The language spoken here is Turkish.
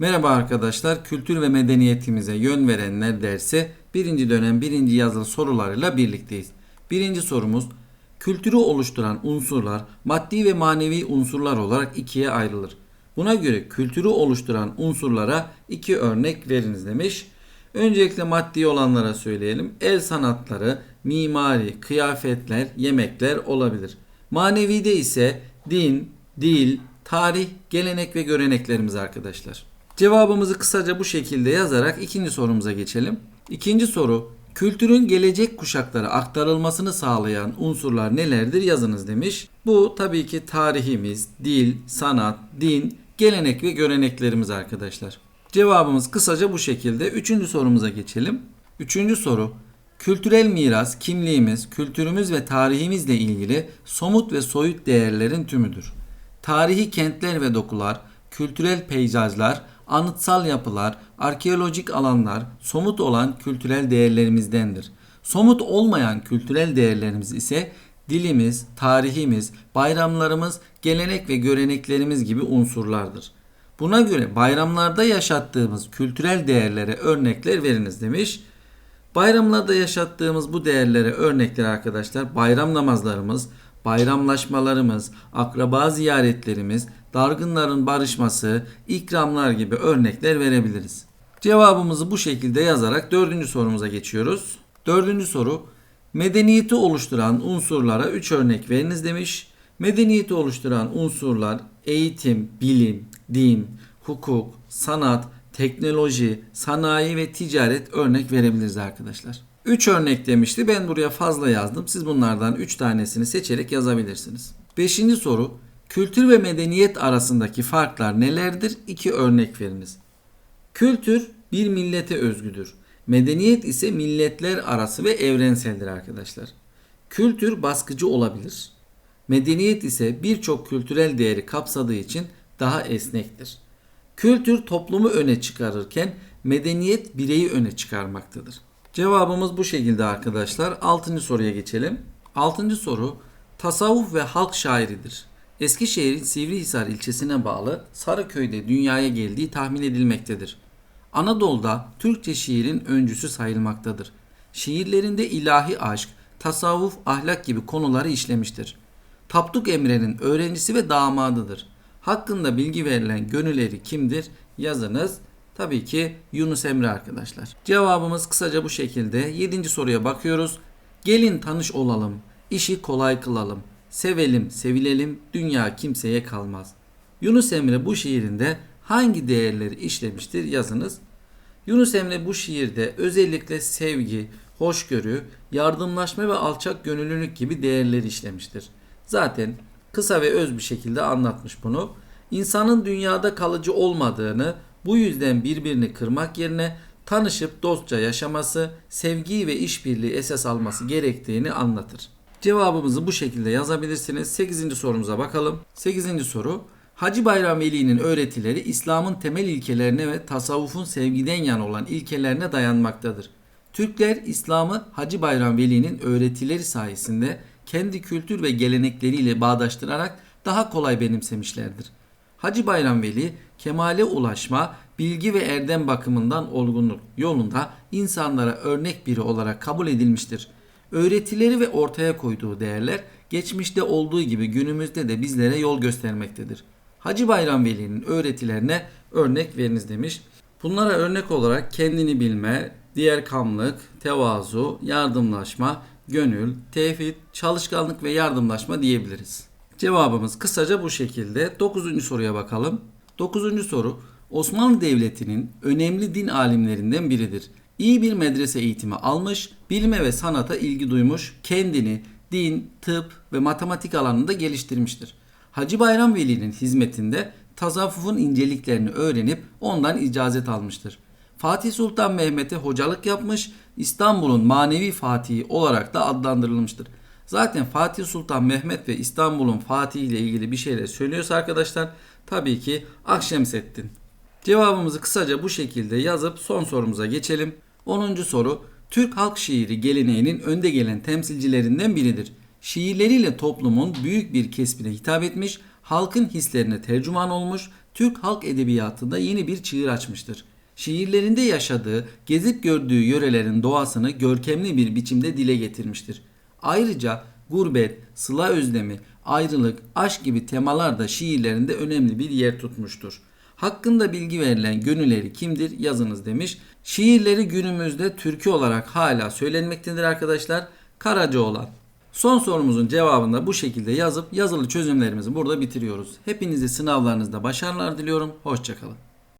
Merhaba arkadaşlar, kültür ve medeniyetimize yön verenler dersi birinci dönem birinci yazılı sorularıyla birlikteyiz. Birinci sorumuz, kültürü oluşturan unsurlar maddi ve manevi unsurlar olarak ikiye ayrılır. Buna göre kültürü oluşturan unsurlara iki örnek veriniz demiş. Öncelikle maddi olanlara söyleyelim. El sanatları, mimari, kıyafetler, yemekler olabilir. Manevide ise din, dil, tarih, gelenek ve göreneklerimiz arkadaşlar. Cevabımızı kısaca bu şekilde yazarak ikinci sorumuza geçelim. İkinci soru, kültürün gelecek kuşaklara aktarılmasını sağlayan unsurlar nelerdir yazınız demiş. Bu tabii ki tarihimiz, dil, sanat, din, gelenek ve göreneklerimiz arkadaşlar. Cevabımız kısaca bu şekilde. Üçüncü sorumuza geçelim. Üçüncü soru, Kültürel miras, kimliğimiz, kültürümüz ve tarihimizle ilgili somut ve soyut değerlerin tümüdür. Tarihi kentler ve dokular, kültürel peyzajlar, anıtsal yapılar, arkeolojik alanlar somut olan kültürel değerlerimizdendir. Somut olmayan kültürel değerlerimiz ise dilimiz, tarihimiz, bayramlarımız, gelenek ve göreneklerimiz gibi unsurlardır. Buna göre bayramlarda yaşattığımız kültürel değerlere örnekler veriniz demiş. Bayramlarda yaşattığımız bu değerlere örnekler arkadaşlar bayram namazlarımız, bayramlaşmalarımız, akraba ziyaretlerimiz, dargınların barışması, ikramlar gibi örnekler verebiliriz. Cevabımızı bu şekilde yazarak dördüncü sorumuza geçiyoruz. Dördüncü soru, medeniyeti oluşturan unsurlara üç örnek veriniz demiş. Medeniyeti oluşturan unsurlar eğitim, bilim, din, hukuk, sanat, teknoloji, sanayi ve ticaret örnek verebiliriz arkadaşlar. 3 örnek demişti. Ben buraya fazla yazdım. Siz bunlardan 3 tanesini seçerek yazabilirsiniz. 5. soru. Kültür ve medeniyet arasındaki farklar nelerdir? 2 örnek veriniz. Kültür bir millete özgüdür. Medeniyet ise milletler arası ve evrenseldir arkadaşlar. Kültür baskıcı olabilir. Medeniyet ise birçok kültürel değeri kapsadığı için daha esnektir. Kültür toplumu öne çıkarırken medeniyet bireyi öne çıkarmaktadır. Cevabımız bu şekilde arkadaşlar. 6. soruya geçelim. 6. soru tasavvuf ve halk şairidir. Eskişehir'in Sivrihisar ilçesine bağlı Sarıköy'de dünyaya geldiği tahmin edilmektedir. Anadolu'da Türkçe şiirin öncüsü sayılmaktadır. Şiirlerinde ilahi aşk, tasavvuf, ahlak gibi konuları işlemiştir. Tapduk Emre'nin öğrencisi ve damadıdır. Hakkında bilgi verilen gönülleri kimdir? Yazınız. Tabii ki Yunus Emre arkadaşlar. Cevabımız kısaca bu şekilde. 7. soruya bakıyoruz. Gelin tanış olalım, işi kolay kılalım. Sevelim, sevilelim, dünya kimseye kalmaz. Yunus Emre bu şiirinde hangi değerleri işlemiştir yazınız. Yunus Emre bu şiirde özellikle sevgi, hoşgörü, yardımlaşma ve alçak gönüllülük gibi değerleri işlemiştir. Zaten kısa ve öz bir şekilde anlatmış bunu. İnsanın dünyada kalıcı olmadığını, bu yüzden birbirini kırmak yerine tanışıp dostça yaşaması, sevgiyi ve işbirliği esas alması gerektiğini anlatır. Cevabımızı bu şekilde yazabilirsiniz. 8. sorumuza bakalım. 8. soru Hacı Bayram Veli'nin öğretileri İslam'ın temel ilkelerine ve tasavvufun sevgiden yana olan ilkelerine dayanmaktadır. Türkler İslam'ı Hacı Bayram Veli'nin öğretileri sayesinde kendi kültür ve gelenekleriyle bağdaştırarak daha kolay benimsemişlerdir. Hacı Bayram Veli kemale ulaşma, bilgi ve erdem bakımından olgunluk yolunda insanlara örnek biri olarak kabul edilmiştir. Öğretileri ve ortaya koyduğu değerler geçmişte olduğu gibi günümüzde de bizlere yol göstermektedir. Hacı Bayram Veli'nin öğretilerine örnek veriniz demiş. Bunlara örnek olarak kendini bilme, diğer kamlık, tevazu, yardımlaşma, gönül, tevhid, çalışkanlık ve yardımlaşma diyebiliriz. Cevabımız kısaca bu şekilde. 9. soruya bakalım. 9. soru Osmanlı Devleti'nin önemli din alimlerinden biridir. İyi bir medrese eğitimi almış, bilime ve sanata ilgi duymuş, kendini din, tıp ve matematik alanında geliştirmiştir. Hacı Bayram Veli'nin hizmetinde tasavvufun inceliklerini öğrenip ondan icazet almıştır. Fatih Sultan Mehmet'e hocalık yapmış, İstanbul'un manevi fatihi olarak da adlandırılmıştır. Zaten Fatih Sultan Mehmet ve İstanbul'un fatihi ile ilgili bir şeyler söylüyorsa arkadaşlar tabii ki Akşemseddin. Cevabımızı kısaca bu şekilde yazıp son sorumuza geçelim. 10. soru Türk halk şiiri geleneğinin önde gelen temsilcilerinden biridir. Şiirleriyle toplumun büyük bir kesmine hitap etmiş, halkın hislerine tercüman olmuş, Türk halk edebiyatında yeni bir çığır açmıştır. Şiirlerinde yaşadığı, gezip gördüğü yörelerin doğasını görkemli bir biçimde dile getirmiştir. Ayrıca gurbet, sıla özlemi, ayrılık, aşk gibi temalar da şiirlerinde önemli bir yer tutmuştur. Hakkında bilgi verilen gönülleri kimdir yazınız demiş. Şiirleri günümüzde türkü olarak hala söylenmektedir arkadaşlar. Karacaoğlan. Son sorumuzun cevabını da bu şekilde yazıp yazılı çözümlerimizi burada bitiriyoruz. Hepinize sınavlarınızda başarılar diliyorum. Hoşçakalın.